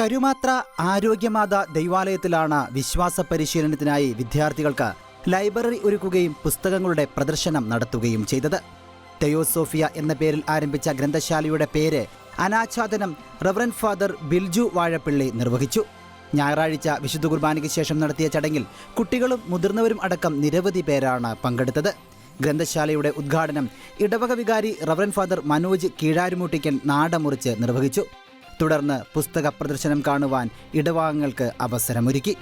കരുമാത്ര ആരോഗ്യമാത ദൈവാലയത്തിലാണ് വിശ്വാസ പരിശീലനത്തിനായി വിദ്യാർത്ഥികൾക്ക് ലൈബ്രറി ഒരുക്കുകയും പുസ്തകങ്ങളുടെ പ്രദർശനം നടത്തുകയും ചെയ്തത്. തെയോസോഫിയ എന്ന പേരിൽ ആരംഭിച്ച ഗ്രന്ഥശാലയുടെ പേര് അനാച്ഛാദനം റവറൻ ഫാദർ ബിൽജു വാഴപ്പിള്ളി നിർവഹിച്ചു. ഞായറാഴ്ച വിശുദ്ധ കുർബാനയ്ക്ക് ശേഷം നടത്തിയ ചടങ്ങിൽ കുട്ടികളും മുതിർന്നവരും അടക്കം നിരവധി പേരാണ് പങ്കെടുത്തത്. ഗ്രന്ഥശാലയുടെ ഉദ്ഘാടനം ഇടവക വികാരി റവറൻ ഫാദർ മനോജ് കീഴാരുമൂട്ടിക്കൽ നാടമുറിച്ച് നിർവഹിച്ചു. തുടർന്ന് പുസ്തക പ്രദർശനം കാണുവാൻ ഇടവാങ്ങൾക്ക് അവസരമൊരുക്കി.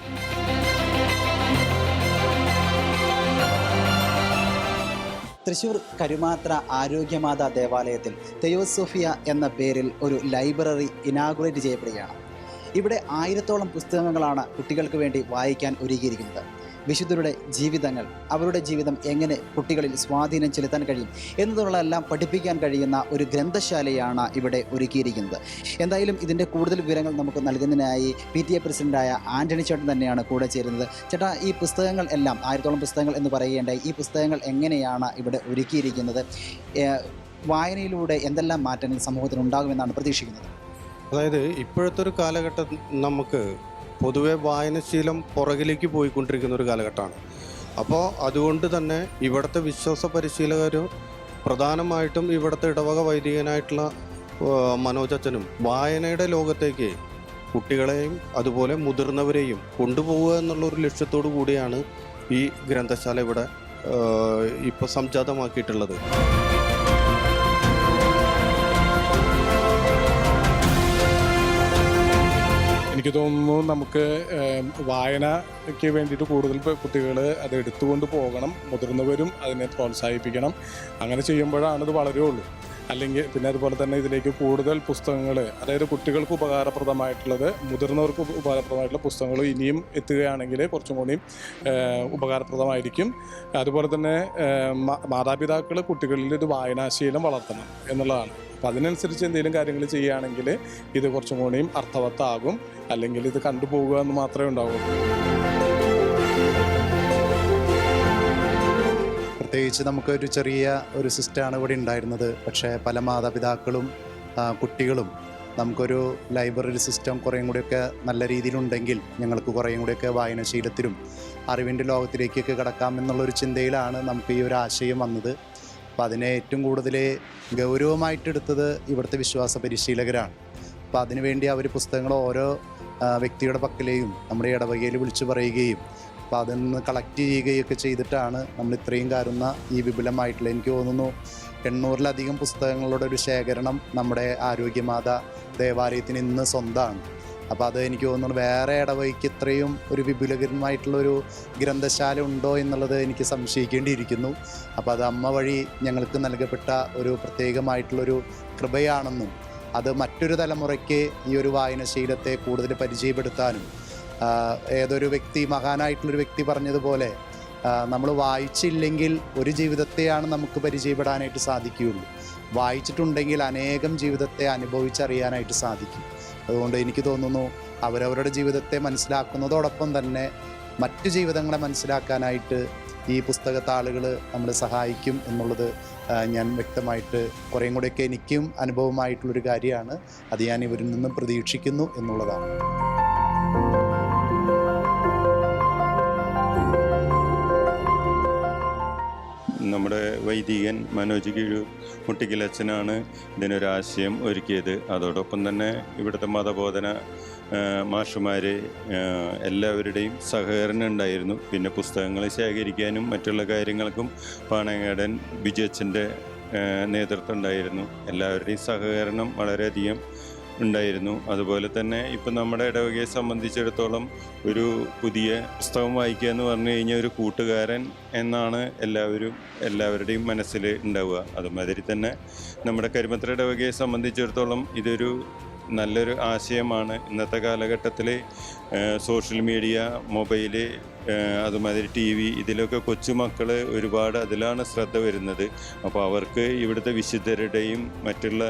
തൃശൂർ കരുമാത്ര ആരോഗ്യമാതാ ദേവാലയത്തിൽ തെയോസോഫിയ എന്ന പേരിൽ ഒരു ലൈബ്രറി ഇനാഗുറേറ്റ് ചെയ്യപ്പെടുകയാണ്. ഇവിടെ ആയിരത്തോളം പുസ്തകങ്ങളാണ് കുട്ടികൾക്ക് വേണ്ടി വായിക്കാൻ ഒരുക്കിയിരിക്കുന്നത്. വിശുദ്ധരുടെ ജീവിതങ്ങൾ അവരുടെ ജീവിതം എങ്ങനെ കുട്ടികളിൽ സ്വാധീനം ചെലുത്താൻ കഴിയും എന്നതുള്ളതെല്ലാം പഠിപ്പിക്കാൻ കഴിയുന്ന ഒരു ഗ്രന്ഥശാലയാണ് ഇവിടെ ഒരുക്കിയിരിക്കുന്നത്. എന്തായാലും ഇതിന്റെ കൂടുതൽ വിവരങ്ങൾ നമുക്ക് നൽകുന്നതിനായി പി ടി എ പ്രസിഡന്റായ ആന്റണി ചേട്ടൻ തന്നെയാണ് കൂടെ ചേരുന്നത്. ചേട്ടാ ഈ പുസ്തകങ്ങൾ എല്ലാം ആയിരത്തോളം പുസ്തകങ്ങൾ എന്ന് പറയുകയുണ്ടായി ഈ പുസ്തകങ്ങൾ എങ്ങനെയാണ് ഇവിടെ ഒരുക്കിയിരിക്കുന്നത്? വായനയിലൂടെ എന്തെല്ലാം മാറ്റങ്ങൾ സമൂഹത്തിൽ ഉണ്ടാകുമെന്നാണ് പ്രതീക്ഷിക്കുന്നത്? അതായത് ഇപ്പോഴത്തെ ഒരു കാലഘട്ടം നമുക്ക് പൊതുവെ വായനശീലം പുറകിലേക്ക് പോയിക്കൊണ്ടിരിക്കുന്ന ഒരു കാലഘട്ടമാണ്. അപ്പോൾ അതുകൊണ്ട് തന്നെ ഇവിടുത്തെ വിശ്വാസ പരിശീലകർ പ്രധാനമായിട്ടും ഇവിടുത്തെ ഇടവക വൈദികനായിട്ടുള്ള മനോജച്ചനും വായനയുടെ ലോകത്തേക്ക് കുട്ടികളെയും അതുപോലെ മുതിർന്നവരെയും കൊണ്ടുപോവുക എന്നുള്ളൊരു ലക്ഷ്യത്തോടു കൂടിയാണ് ഈ ഗ്രന്ഥശാല ഇവിടെ ഇപ്പോൾ സംജാതമാക്കിയിട്ടുള്ളത്. എനിക്ക് തോന്നുന്നു നമുക്ക് വായനയ്ക്ക് വേണ്ടിയിട്ട് കൂടുതൽ കുട്ടികൾ അത് എടുത്തുകൊണ്ട് പോകണം മുതിർന്നവരും അതിനെ പ്രോത്സാഹിപ്പിക്കണം. അങ്ങനെ ചെയ്യുമ്പോഴാണ് ഇത് വളരുള്ളൂ അല്ലെങ്കിൽ പിന്നെ അതുപോലെ തന്നെ ഇതിലേക്ക് കൂടുതൽ പുസ്തകങ്ങൾ അതായത് കുട്ടികൾക്ക് ഉപകാരപ്രദമായിട്ടുള്ളത് മുതിർന്നവർക്ക് ഉപകാരപ്രദമായിട്ടുള്ള പുസ്തകങ്ങൾ ഇനിയും എത്തുകയാണെങ്കിൽ കുറച്ചും കൂടിയും ഉപകാരപ്രദമായിരിക്കും. അതുപോലെ തന്നെ മാതാപിതാക്കൾ കുട്ടികളിൽ ഒരു വായനാശീലം വളർത്തണം എന്നുള്ളതാണ്. അപ്പം അതിനനുസരിച്ച് എന്തെങ്കിലും കാര്യങ്ങൾ ചെയ്യുകയാണെങ്കിൽ ഇത് കുറച്ചും കൂടിയും അർത്ഥവത്താകും. അല്ലെങ്കിൽ ഇത് കണ്ടുപോകുക എന്ന് മാത്രമേ ഉണ്ടാവുള്ളൂ. പ്രത്യേകിച്ച് നമുക്കൊരു ചെറിയ ഒരു സിസ്റ്റമാണ് ഇവിടെ ഉണ്ടായിരുന്നത്. പക്ഷേ പല മാതാപിതാക്കളും കുട്ടികളും നമുക്കൊരു ലൈബ്രറി സിസ്റ്റം കുറേയും കൂടിയൊക്കെ നല്ല രീതിയിലുണ്ടെങ്കിൽ ഞങ്ങൾക്ക് കുറേയും കൂടിയൊക്കെ വായനശീലത്തിലും അറിവിന്റെ ലോകത്തിലേക്കൊക്കെ കടക്കാം എന്നുള്ളൊരു ചിന്തയിലാണ് നമുക്ക് ഈ ഒരു ആശയം വന്നത്. അപ്പോൾ അതിനെ ഏറ്റവും കൂടുതൽ ഗൗരവമായിട്ടെടുത്തത് ഇവിടുത്തെ വിശ്വാസ പരിശീലകരാണ്. അപ്പോൾ അതിനുവേണ്ടി അവർ പുസ്തകങ്ങൾ ഓരോ വ്യക്തിയുടെ പക്കലെയും നമ്മുടെ ഇടവകയിൽ വിളിച്ചു പറയുകയും അപ്പോൾ അതിൽ നിന്ന് കളക്ട് ചെയ്യുകയൊക്കെ ചെയ്തിട്ടാണ് നമ്മൾ ഇത്രയും കാരുന്ന ഈ വിപുലമായിട്ടുള്ള എനിക്ക് തോന്നുന്നു എണ്ണൂറിലധികം പുസ്തകങ്ങളുടെ ഒരു ശേഖരണം നമ്മുടെ ആരോഗ്യമാത ദേവാലയത്തിന് ഇന്ന് സ്വന്തമാണ്. അപ്പോൾ അത് എനിക്ക് തോന്നുന്നു വേറെ ഇടവഴിക്ക് ഇത്രയും ഒരു വിപുലകരമായിട്ടുള്ളൊരു ഗ്രന്ഥശാല ഉണ്ടോ എന്നുള്ളത് എനിക്ക് സംശയിക്കേണ്ടിയിരിക്കുന്നു. അപ്പോൾ അത് അമ്മ വഴി ഞങ്ങൾക്ക് നൽകപ്പെട്ട ഒരു പ്രത്യേകമായിട്ടുള്ളൊരു കൃപയാണെന്നും അത് മറ്റൊരു തലമുറയ്ക്ക് ഈ ഒരു വായനശീലത്തെ കൂടുതൽ പരിചയപ്പെടുത്താനും ഏതൊരു വ്യക്തി മഹാനായിട്ടുള്ളൊരു വ്യക്തി പറഞ്ഞതുപോലെ നമ്മൾ വായിച്ചില്ലെങ്കിൽ ഒരു ജീവിതത്തെയാണ് നമുക്ക് പരിചയപ്പെടാനായിട്ട് സാധിക്കുകയുള്ളൂ. വായിച്ചിട്ടുണ്ടെങ്കിൽ അനേകം ജീവിതത്തെ അനുഭവിച്ചറിയാനായിട്ട് സാധിക്കും. അതുകൊണ്ട് എനിക്ക് തോന്നുന്നു അവരവരുടെ ജീവിതത്തെ മനസ്സിലാക്കുന്നതോടൊപ്പം തന്നെ മറ്റു ജീവിതങ്ങളെ മനസ്സിലാക്കാനായിട്ട് ഈ പുസ്തകത്താളുകൾ നമ്മളെ സഹായിക്കും എന്നുള്ളത് ഞാൻ വ്യക്തമായിട്ട് കുറേയും കൂടെയൊക്കെ എനിക്കും അനുഭവമായിട്ടുള്ളൊരു കാര്യമാണ്. അത് ഞാൻ ഇവരിൽ നിന്നും പ്രതീക്ഷിക്കുന്നു എന്നുള്ളതാണ്. നമ്മുടെ വൈദികൻ മനോജ് കീഴു മുട്ടിക്കലച്ഛനാണ് ഇതിനൊരാശയം ഒരുക്കിയത്. അതോടൊപ്പം തന്നെ ഇവിടുത്തെ മതബോധന മാഷുമാർ എല്ലാവരുടെയും സഹകരണം ഉണ്ടായിരുന്നു പിന്നെ പുസ്തകങ്ങൾ ശേഖരിക്കാനും മറ്റുള്ള കാര്യങ്ങൾക്കും പാണങ്ങാടൻ ബിജുവച്ചന്റെ നേതൃത്വം ഉണ്ടായിരുന്നു. എല്ലാവരുടെയും സഹകരണം വളരെയധികം ഉണ്ടായിരുന്നു. അതുപോലെ തന്നെ ഇപ്പം നമ്മുടെ ഇടവകയെ സംബന്ധിച്ചിടത്തോളം ഒരു പുതിയ പുസ്തകം വായിക്കുക എന്ന് പറഞ്ഞു കഴിഞ്ഞാൽ ഒരു കൂട്ടുകാരൻ എന്നാണ് എല്ലാവരും എല്ലാവരുടെയും മനസ്സിൽ ഉണ്ടാവുക. അതുമാതിരി തന്നെ നമ്മുടെ കരിമത്ര ഇടവകയെ സംബന്ധിച്ചിടത്തോളം ഇതൊരു നല്ലൊരു ആശയമാണ്. ഇന്നത്തെ കാലഘട്ടത്തിൽ സോഷ്യൽ മീഡിയ മൊബൈൽ അതുമാതിരി ടി വി ഇതിലൊക്കെ കൊച്ചുമക്കൾ ഒരുപാട് അതിലാണ് ശ്രദ്ധ വരുന്നത്. അപ്പോൾ അവർക്ക് ഇവിടുത്തെ വിശുദ്ധരുടെയും മറ്റുള്ള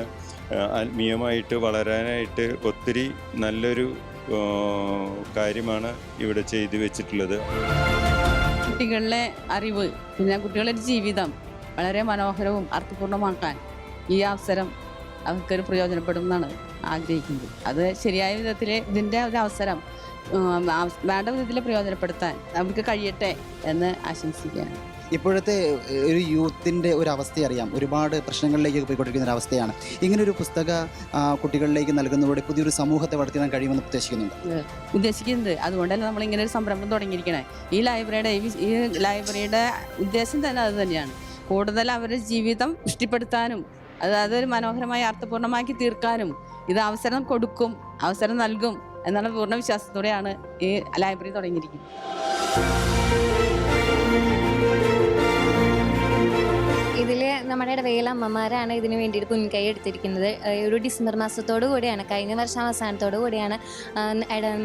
ആത്മീയമായിട്ട് വളരാനായിട്ട് ഒത്തിരി നല്ലൊരു കാര്യമാണ് ഇവിടെ ചെയ്തു വെച്ചിട്ടുള്ളത്. കുട്ടികളിലെ അറിവ് പിന്നെ കുട്ടികളുടെ ജീവിതം വളരെ മനോഹരവും അർത്ഥപൂർണമാക്കാൻ ഈ അവസരം അവർക്കൊരു പ്രയോജനപ്പെടും എന്നാണ് ആഗ്രഹിക്കുന്നത്. അത് ശരിയായ വിധത്തിൽ ഇതിന്റെ ഒരു അവസരം വേണ്ട വിധത്തിൽ പ്രയോജനപ്പെടുത്താൻ നമുക്ക് കഴിയട്ടെ എന്ന് ആശംസിക്കുകയാണ്. ഇപ്പോഴത്തെ ഒരു യൂത്തിന്റെ ഒരു അവസ്ഥ അറിയാം. ഒരുപാട് പ്രശ്നങ്ങളിലേക്ക് പോയിക്കൊണ്ടിരിക്കുന്ന ഒരു അവസ്ഥയാണ്. ഒരു പുസ്തക കുട്ടികളിലേക്ക് നൽകുന്നതോടെ പുതിയൊരു സമൂഹത്തെ വളർത്തിയാൻ കഴിയുമെന്ന് ഉദ്ദേശിക്കുന്നുണ്ട്? ഉദ്ദേശിക്കുന്നത് അതുകൊണ്ടല്ല നമ്മൾ ഇങ്ങനെ ഒരു സംരംഭം തുടങ്ങിയിരിക്കണേ. ഈ ലൈബ്രറിയുടെ ഈ ലൈബ്രറിയുടെ ഉദ്ദേശം തന്നെ അത് തന്നെയാണ്. കൂടുതൽ അവരുടെ ജീവിതം പുഷ്ടിപ്പെടുത്താനും അത് അതൊരു മനോഹരമായി അർത്ഥപൂർണമാക്കി തീർക്കാനും ഇത് അവസരം കൊടുക്കും അവസരം നൽകും എന്നുള്ള പൂർണ വിശ്വാസത്തോടെയാണ് ഈ ലൈബ്രറി തുടങ്ങിയിരിക്കുന്നത്. നമ്മുടെ വേല അമ്മമാരാണ് ഇതിന് വേണ്ടിയിട്ട് മുൻകൈ എടുത്തിരിക്കുന്നത്. ഒരു ഡിസംബർ മാസത്തോടു കൂടിയാണ് കഴിഞ്ഞ വർഷം അവസാനത്തോടു കൂടിയാണ്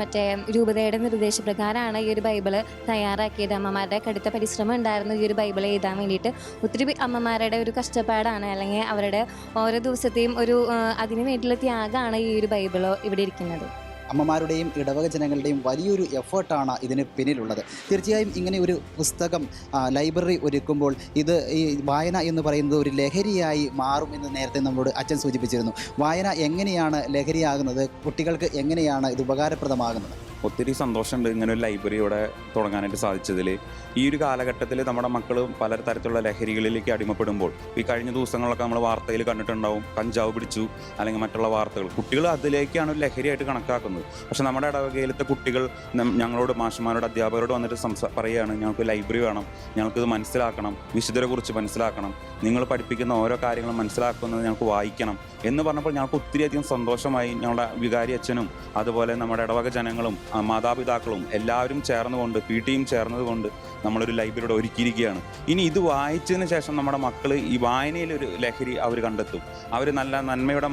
മറ്റേ രൂപതയുടെ നിർദ്ദേശപ്രകാരമാണ് ഈ ഒരു ബൈബിൾ തയ്യാറാക്കിയത്. അമ്മമാരുടെ കടുത്ത പരിശ്രമം ഉണ്ടായിരുന്നു ഈ ഒരു ബൈബിൾ എഴുതാൻ വേണ്ടിയിട്ട്. ഒത്തിരി അമ്മമാരുടെ ഒരു കഷ്ടപ്പാടാണ് അല്ലെങ്കിൽ അവരുടെ ഓരോ ദിവസത്തെയും ഒരു അതിനു വേണ്ടിയുള്ള ത്യാഗമാണ് ഈ ഒരു ബൈബിൾ ഇവിടെ ഇരിക്കുന്നത്. അമ്മമാരുടെയും ഇടവക ജനങ്ങളുടെയും വലിയൊരു എഫേർട്ടാണ് ഇതിന് പിന്നിലുള്ളത്. തീർച്ചയായും ഇങ്ങനെ ഒരു പുസ്തകം ലൈബ്രറി ഒരുക്കുമ്പോൾ ഇത് ഈ വായന എന്ന് പറയുന്നത് ഒരു ലഹരിയായി മാറും എന്ന് നേരത്തെ നമ്മളോട് അച്ഛൻ സൂചിപ്പിച്ചിരുന്നു. വായന എങ്ങനെയാണ് ലഹരിയാകുന്നത്? കുട്ടികൾക്ക് എങ്ങനെയാണ് ഇത് ഉപകാരപ്രദമാകുന്നത്? ഒത്തിരി സന്തോഷമുണ്ട് ഇങ്ങനെ ഒരു ലൈബ്രറി ഇവിടെ തുടങ്ങാനായിട്ട് സാധിച്ചതിൽ ഈ ഒരു കാലഘട്ടത്തിൽ നമ്മുടെ മക്കൾ പല തരത്തിലുള്ള ലഹരികളിലേക്ക് അടിമപ്പെടുമ്പോൾ ഈ കഴിഞ്ഞ ദിവസങ്ങളൊക്കെ നമ്മൾ വാർത്തയിൽ കണ്ടിട്ടുണ്ടാവും കഞ്ചാവ് പിടിച്ചു അല്ലെങ്കിൽ മറ്റുള്ള വാർത്തകൾ. കുട്ടികൾ അതിലേക്കാണ് ഒരു ലഹരിയായിട്ട് കണക്കാക്കുന്നത്. പക്ഷെ നമ്മുടെ ഇടവകയിലത്തെ കുട്ടികൾ ഞങ്ങളോട് മാഷന്മാരോട് അധ്യാപകരോട് വന്നിട്ട് സംസാ പറയുകയാണ് ഞങ്ങൾക്ക് ലൈബ്രറി വേണം ഞങ്ങൾക്കിത് മനസ്സിലാക്കണം വിശുദ്ധരെ കുറിച്ച് മനസ്സിലാക്കണം നിങ്ങൾ പഠിപ്പിക്കുന്ന ഓരോ കാര്യങ്ങളും മനസ്സിലാക്കുന്നത് ഞങ്ങൾക്ക് വായിക്കണം എന്ന് പറഞ്ഞപ്പോൾ ഞങ്ങൾക്ക് ഒത്തിരിയധികം സന്തോഷമായി ഞങ്ങളുടെ വികാരി അച്ഛനും അതുപോലെ നമ്മുടെ ഇടവക ജനങ്ങളും മാതാപിതാക്കളും എല്ലാവരും ചേർന്നുകൊണ്ട് പി ടിയും ചേർന്നതുകൊണ്ട് നമ്മളൊരു ലൈബ്രറിയുടെ ഒരുക്കിയിരിക്കുകയാണ്. ഇനി ഇത് വായിച്ചതിന് ശേഷം നമ്മുടെ മക്കൾ ഈ വായനയിലൊരു ലഹരി അവർ കണ്ടെത്തും. അവർ നല്ല നന്മയുടെ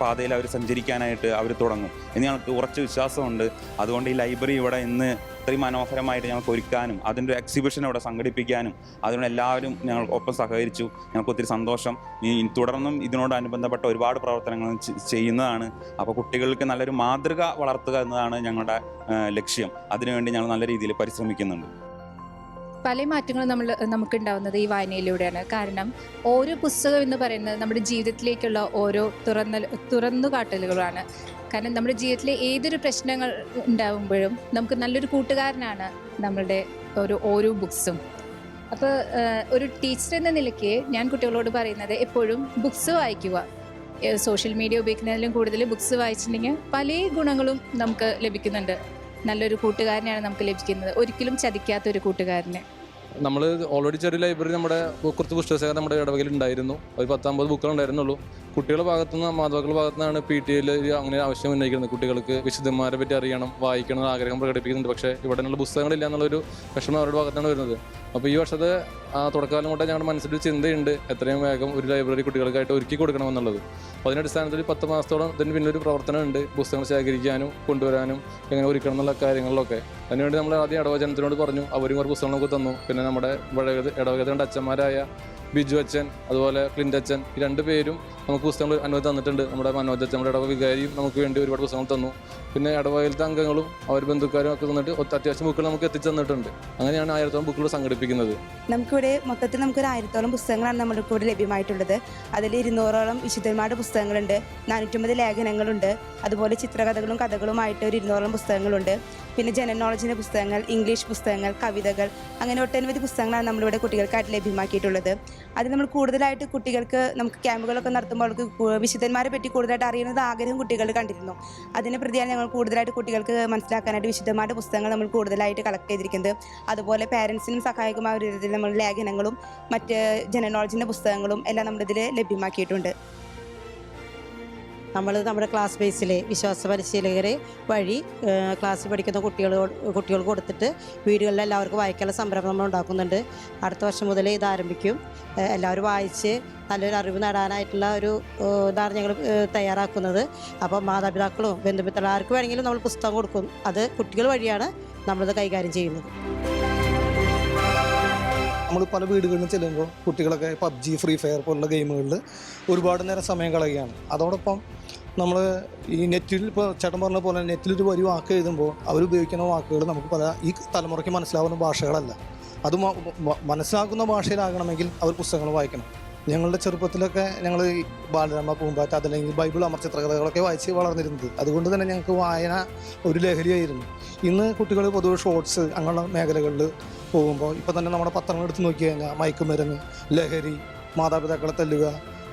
പാതയിൽ അവർ സഞ്ചരിക്കാനായിട്ട് അവർ തുടങ്ങും. എന്ന് ഞങ്ങൾക്ക് ഉറച്ച വിശ്വാസമുണ്ട്. അതുകൊണ്ട് ഈ ലൈബ്രറി ഇവിടെ ഇന്ന് ഇത്രയും മനോഹരമായിട്ട് ഞങ്ങൾക്ക് ഒരുക്കാനും അതിന്റെ ഒരു എക്സിബിഷൻ അവിടെ സംഘടിപ്പിക്കാനും അതിനോട് എല്ലാവരും ഞങ്ങൾ ഒപ്പം സഹകരിച്ചു. ഞങ്ങൾക്ക് ഒത്തിരി സന്തോഷം. ഈ തുടർന്നും ഇതിനോടനുബന്ധപ്പെട്ട ഒരുപാട് പ്രവർത്തനങ്ങൾ ചെയ്യുന്നതാണ്. അപ്പോൾ കുട്ടികൾക്ക് നല്ലൊരു മാതൃക വളർത്തുക എന്നതാണ് ഞങ്ങളുടെ ലക്ഷ്യം. അതിനുവേണ്ടി ഞങ്ങൾ നല്ല രീതിയിൽ പരിശ്രമിക്കുന്നുണ്ട്. പല മാറ്റങ്ങളും നമ്മൾ നമുക്ക് ഉണ്ടാവുന്നത് ഈ വായനയിലൂടെയാണ്. കാരണം ഓരോ പുസ്തകം എന്ന് പറയുന്നത് നമ്മുടെ ജീവിതത്തിലേക്കുള്ള ഓരോ തുറന്ന കാട്ടലുകളാണ്. കാരണം നമ്മുടെ ജീവിതത്തിലെ ഏതൊരു പ്രശ്നങ്ങൾ ഉണ്ടാവുമ്പോഴും നമുക്ക് നല്ലൊരു കൂട്ടുകാരനാണ് നമ്മളുടെ ഒരു ഓരോ ബുക്സും. അപ്പോൾ ഒരു ടീച്ചർ എന്ന നിലയ്ക്ക് ഞാൻ കുട്ടികളോട് പറയുന്നത് എപ്പോഴും ബുക്സ് വായിക്കുക. സോഷ്യൽ മീഡിയ ഉപയോഗിക്കുന്നതിലും കൂടുതൽ ബുക്സ് വായിച്ചിട്ടുണ്ടെങ്കിൽ പല ഗുണങ്ങളും നമുക്ക് ലഭിക്കുന്നുണ്ട്. നല്ലൊരു കൂട്ടുകാരനെയാണ് നമുക്ക് ലഭിക്കുന്നത്. ഒരിക്കലും ചതിക്കാത്ത ഒരു കൂട്ടുകാരനെ. നമ്മൾ ഓൾറെഡി ചെറിയ ലൈബ്രറി നമ്മുടെ കുറച്ച് പുസ്തകശേഖരം നമ്മുടെ ഇടവകയിൽ ഉണ്ടായിരുന്നു. ഒരു പത്തമ്പത് ബുക്കുകൾ ഉണ്ടായിരുന്നുള്ളൂ. കുട്ടികളുടെ ഭാഗത്തുനിന്ന് മാതാപിതാക്കളുടെ ഭാഗത്തുനിന്നാണ് പി ടി എയിൽ അങ്ങനെ ആവശ്യം ഉന്നയിക്കുന്നത്. കുട്ടികൾക്ക് വിശുദ്ധന്മാരെ പറ്റി അറിയണം വായിക്കണം ആഗ്രഹം പ്രകടിപ്പിക്കുന്നുണ്ട്. പക്ഷേ ഇവിടെ നിന്നുള്ള പുസ്തകങ്ങളില്ല എന്നുള്ളൊരു വിഷമം അവരുടെ ഭാഗത്താണ് വരുന്നത്. അപ്പോൾ ഈ വർഷത്തെ ആ തുടക്കാലം കൊണ്ട് ഞങ്ങളുടെ മനസ്സിൽ ചിന്തയുണ്ട്. എത്രയും വേഗം ഒരു ലൈബ്രറി കുട്ടികൾക്കായിട്ട് ഒരുക്കി കൊടുക്കണമെന്നുള്ളത് അപ്പോൾ അതിന്റെ അടിസ്ഥാനത്തിൽ പത്ത് മാസത്തോളം ഇതിന് പിന്നൊരു പ്രവർത്തനമുണ്ട്. പുസ്തകങ്ങൾ ശേഖരിക്കാനും കൊണ്ടുവരാനും എങ്ങനെ ഒരുക്കണം എന്നുള്ള കാര്യങ്ങളിലൊക്കെ. അതിനുവേണ്ടി നമ്മൾ ആദ്യം ഇടവചനത്തിനോട് പറഞ്ഞു അവരും കുറേ പുസ്തകങ്ങൾ നമുക്ക് തന്നു. പിന്നെ നമ്മുടെ ഇടവകത്തിന്റെ അച്ഛന്മാരായ ബിജു അച്ഛൻ അതുപോലെ ക്ലിന്റ് അച്ഛൻ ഈ രണ്ട് പേരും നമുക്ക് പുസ്തകങ്ങൾ അനുമതി തന്നിട്ടുണ്ട്. നമ്മുടെ മനോജ് അച്ഛൻ നമ്മുടെ ഇടവ വികാരിയും നമുക്ക് വേണ്ടി ഒരുപാട് പുസ്തകങ്ങൾ തന്നു. പിന്നെ ഇടവകയിലത്തെ അംഗങ്ങളും അവർ ബന്ധുക്കാരും ഒക്കെ തന്നിട്ട് അത്യാവശ്യം ബുക്കുകൾ നമുക്ക് എത്തിച്ചു തന്നിട്ടുണ്ട്. അങ്ങനെയാണ് ആയിരത്തോളം ബുക്കുകൾ സംഘടിപ്പിക്കുന്നത്. നമുക്കിവിടെ മൊത്തത്തിൽ നമുക്കൊരു ആയിരത്തോളം പുസ്തകങ്ങളാണ് നമ്മുടെ കൂടെ ലഭ്യമായിട്ടുള്ളത്. അതിൽ ഇരുന്നൂറോളം വിശുദ്ധന്മാരുടെ പുസ്തകങ്ങളുണ്ട്. നാനൂറ്റമ്പത് ലേഖനങ്ങളുണ്ട്. അതുപോലെ ചിത്രകഥകളും കഥകളുമായിട്ട് ഒരു ഇരുന്നൂറോളം പുസ്തകങ്ങളുണ്ട്. പിന്നെ ജനറൽ നോളജിന്റെ പുസ്തകങ്ങൾ ഇംഗ്ലീഷ് പുസ്തകങ്ങൾ കവിതകൾ അങ്ങനെ ഒട്ടനവധി പുസ്തകങ്ങളാണ് നമ്മളിവിടെ കുട്ടികൾക്കായിട്ട് ലഭ്യമാക്കിയിട്ടുള്ളത്. അത് നമ്മൾ കൂടുതലായിട്ട് കുട്ടികൾക്ക് നമുക്ക് ക്യാമ്പുകളൊക്കെ നടത്തുമ്പോൾ അവർക്ക് വിശുദ്ധന്മാരെ പറ്റി കൂടുതലായിട്ട് അറിയുന്നത് ആഗ്രഹം കുട്ടികൾ കണ്ടിരുന്നു. അതിന് പ്രതിയാണ് ഞങ്ങൾ കൂടുതലായിട്ട് കുട്ടികൾക്ക് മനസ്സിലാക്കാനായിട്ട് വിശുദ്ധന്മാരുടെ പുസ്തകങ്ങൾ നമ്മൾ കൂടുതലായിട്ട് കളക്ട് ചെയ്തിരിക്കുന്നത്. അതുപോലെ പാരൻസിനും സഹായകമായ ഒരു രീതിയിൽ നമ്മൾ ലേഖനങ്ങളും മറ്റ് ജനറൽ നോളജിന്റെ പുസ്തകങ്ങളും എല്ലാം നമ്മുടെ ഇതിൽ ലഭ്യമാക്കിയിട്ടുണ്ട്. നമ്മൾ നമ്മുടെ ക്ലാസ് ബേസിൽ വിശ്വാസ പരിശീലകരെ വഴി ക്ലാസ് പഠിക്കുന്ന കുട്ടികളോട് കുട്ടികൾക്ക് കൊടുത്തിട്ട് വീടുകളിൽ എല്ലാവർക്കും വായിക്കാനുള്ള സംരംഭം നമ്മൾ ഉണ്ടാക്കുന്നുണ്ട്. അടുത്ത വർഷം മുതൽ ഇത് ആരംഭിക്കും. എല്ലാവരും വായിച്ച് നല്ലൊരു അറിവ് നേടാനായിട്ടുള്ള ഒരു ഇതാണ് ഞങ്ങൾ തയ്യാറാക്കുന്നത്. അപ്പോൾ മാതാപിതാക്കളും ബന്ധുമിത്രം ആർക്ക് വേണമെങ്കിലും നമ്മൾ പുസ്തകം കൊടുക്കും. അത് കുട്ടികൾ വഴിയാണ് നമ്മളത് കൈകാര്യം ചെയ്യുന്നത്. നമ്മൾ പല വീടുകളിലും ചെല്ലുമ്പോൾ കുട്ടികളൊക്കെ പബ്ജി ഫ്രീ ഫയർ പോലുള്ള ഗെയിമുകളിൽ ഒരുപാട് നേരം സമയം കളയുകയാണ്. അതോടൊപ്പം നമ്മൾ ഈ നെറ്റിൽ ഇപ്പോൾ ചേട്ടൻ പറഞ്ഞ പോലെ നെറ്റിലൊരു വരി വാക്ക് എഴുതുമ്പോൾ അവർ ഉപയോഗിക്കുന്ന വാക്കുകൾ നമുക്ക് പല ഈ തലമുറയ്ക്ക് മനസ്സിലാവുന്ന ഭാഷകളല്ല. അത് മനസ്സിലാക്കുന്ന ഭാഷയിലാകണമെങ്കിൽ അവർ പുസ്തകങ്ങൾ വായിക്കണം. ഞങ്ങളുടെ ചെറുപ്പത്തിലൊക്കെ ഞങ്ങൾ ബാലരാമ പൂമ്പാറ്റ അതല്ലെങ്കിൽ ബൈബിൾ അമർ ചിത്രകഥകളൊക്കെ വായിച്ച് വളർന്നിരുന്നത്. അതുകൊണ്ട് തന്നെ ഞങ്ങൾക്ക് വായന ഒരു ലഹരിയായിരുന്നു. ഇന്ന് കുട്ടികൾ പൊതുവെ ഷോർട്സ് അങ്ങനെയുള്ള മേഖലകളിൽ പോകുമ്പോൾ ഇപ്പോൾ തന്നെ നമ്മുടെ പത്രങ്ങൾ എടുത്ത് നോക്കി കഴിഞ്ഞാൽ മയക്കുമരുന്ന് ലഹരി മാതാപിതാക്കളെ തല്ലുക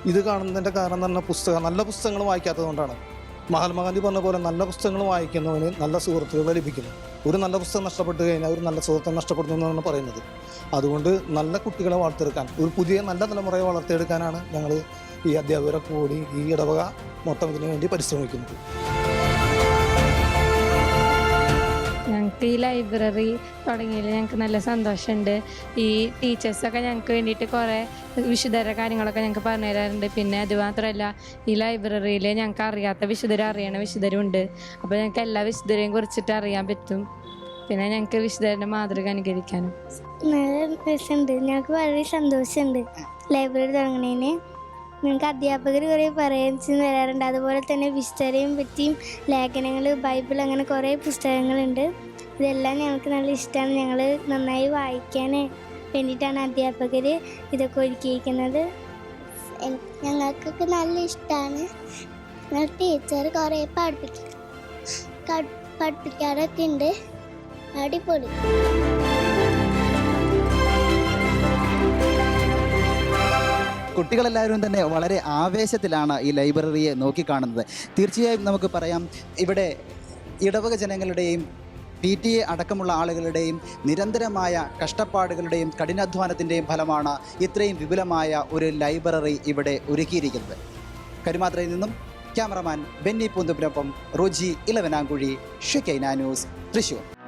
ഇത് കാണുന്നതിന്റെ കാരണം പറഞ്ഞാൽ പുസ്തകം നല്ല പുസ്തകങ്ങൾ വായിക്കാത്തത് കൊണ്ടാണ്. മഹാത്മാഗാന്ധി പറഞ്ഞ പോലെ നല്ല പുസ്തകങ്ങൾ വായിക്കുന്നവന് നല്ല സുഹൃത്തുക്കളെ ലഭിക്കുന്നു. ഒരു നല്ല പുസ്തകം നഷ്ടപ്പെട്ട് കഴിഞ്ഞാൽ ഒരു നല്ല സുഹൃത്തം നഷ്ടപ്പെടുന്നു എന്നാണ് പറയുന്നത്. അതുകൊണ്ട് നല്ല കുട്ടികളെ വളർത്തിയെടുക്കാൻ ഒരു പുതിയ നല്ല തലമുറയെ വളർത്തിയെടുക്കാനാണ് ഞങ്ങൾ ഈ അധ്യാപകരെ കൂടി ഈ ഇടവക മൊത്തം ഇതിനു വേണ്ടി പരിശ്രമിക്കുന്നത്. ഈ ലൈബ്രറി തുടങ്ങിയതിൽ ഞങ്ങൾക്ക് നല്ല സന്തോഷമുണ്ട്. ഈ ടീച്ചേഴ്സൊക്കെ ഞങ്ങൾക്ക് വേണ്ടിയിട്ട് കുറേ വിശുദ്ധര കാര്യങ്ങളൊക്കെ ഞങ്ങൾക്ക് പറഞ്ഞു തരാറുണ്ട്. പിന്നെ അത് മാത്രമല്ല ഈ ലൈബ്രറിയിൽ ഞങ്ങൾക്ക് അറിയാത്ത വിശുദ്ധരും അറിയണ വിശുദ്ധരുമുണ്ട് അപ്പോൾ ഞങ്ങൾക്ക് എല്ലാ വിശുദ്ധരെയും കുറിച്ചിട്ട് അറിയാൻ പറ്റും. പിന്നെ ഞങ്ങൾക്ക് വിശുദ്ധരുടെ മാതൃക അനുകരിക്കാനും. നല്ല രസമുണ്ട്. ഞങ്ങൾക്ക് വളരെ സന്തോഷമുണ്ട് ലൈബ്രറി തുടങ്ങണേന് ഞങ്ങൾക്ക് അധ്യാപകർ കുറേ പറയാൻ വരാറുണ്ട് അതുപോലെ തന്നെ വിശുദ്ധരെയും പറ്റിയും ലേഖനങ്ങൾ ബൈബിൾ അങ്ങനെ കുറേ പുസ്തകങ്ങളുണ്ട്. ഇതെല്ലാം ഞങ്ങൾക്ക് നല്ല ഇഷ്ടമാണ് ഞങ്ങൾ നന്നായി വായിക്കാൻ വേണ്ടിയിട്ടാണ് അധ്യാപകർ ഇതൊക്കെ ഒരുക്കിയിരിക്കുന്നത്. ഞങ്ങൾക്കൊക്കെ നല്ല ഇഷ്ടമാണ് ഞങ്ങൾ ടീച്ചർ കുറേ പഠിപ്പിക്കും പഠിപ്പിക്കാറൊക്കെ ഉണ്ട് അടിപൊളി. കുട്ടികളെല്ലാവരും തന്നെ വളരെ ആവേശത്തിലാണ് ഈ ലൈബ്രറിയെ നോക്കിക്കാണുന്നത്. തീർച്ചയായും നമുക്ക് പറയാം ഇവിടെ ഇടവക ജനങ്ങളുടെയും പി ടി എ അടക്കമുള്ള ആളുകളുടെയും നിരന്തരമായ കഷ്ടപ്പാടുകളുടെയും കഠിനാധ്വാനത്തിന്റെയും ഫലമാണ് ഇത്രയും വിപുലമായ ഒരു ലൈബ്രറി ഇവിടെ ഒരുക്കിയിരിക്കുന്നത്. കരുമാത്രയിൽ നിന്നും ക്യാമറമാൻ ബെന്നി പൂന്തുപ്പിനൊപ്പം റോജി ഇലവനാങ്കുഴി ഷെക്കൈന ന്യൂസ് തൃശ്ശൂർ